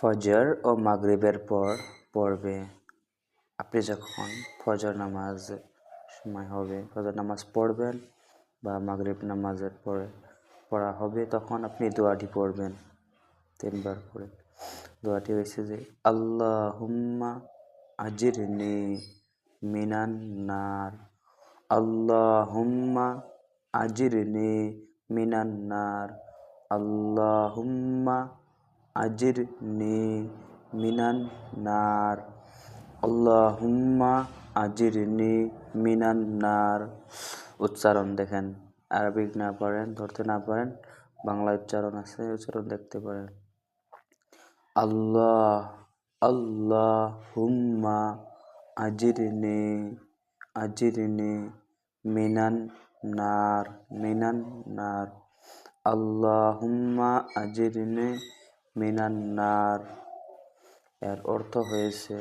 ফজর ও মাগরিবের পর পড়বে। আপনি যখন ফজর নামাজ সময় হবে, ফজর নামাজ পড়বেন বা মাগরিব নামাজের পরে পড়া হবে, তখন আপনি দোয়াটি পড়বেন তিনবার করে। দোয়াটি হয়েছে যে আল্লাহ হুম্মা আজিরনি মিনান নার। আল্লাহ হুম্মা আজিরনি মিনান নার। আল্লাহ হুম্মা আজিরনি মিনান নার। আল্লাহুম্মা আজিরনি মিনান নার। উচ্চারণ দেখেন, আরবিক না পারেন ধরতে না পারেন বাংলা উচ্চারণ আছে, উচ্চারণ দেখতে পারেন। আল্লাহ আল্লাহ হুম্মা আজিরনি আজিরনি মিনান নার মিনান নার। আল্লাহুম্মা আজিরনি মিনান নার এর অর্থ হয়েছে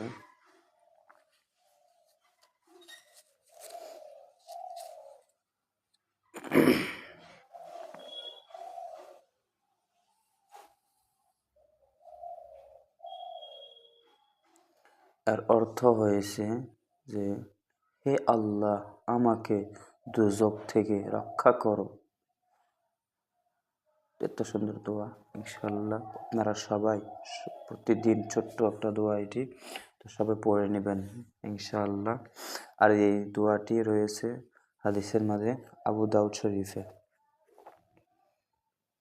এর অর্থ হয়েছে যে, হে আল্লাহ, আমাকে দুজক থেকে রক্ষা করো। এত সুন্দর দোয়া ইনশাল্লাহ আপনারা সবাই প্রতিদিন ছোট্ট একটা দোয়া এটি, তো সবাই পড়ে নেবেন ইনশাল্লাহ আর এই দোয়াটি রয়েছে হাদিসের মাঝে আবু দাউদ শরীফে।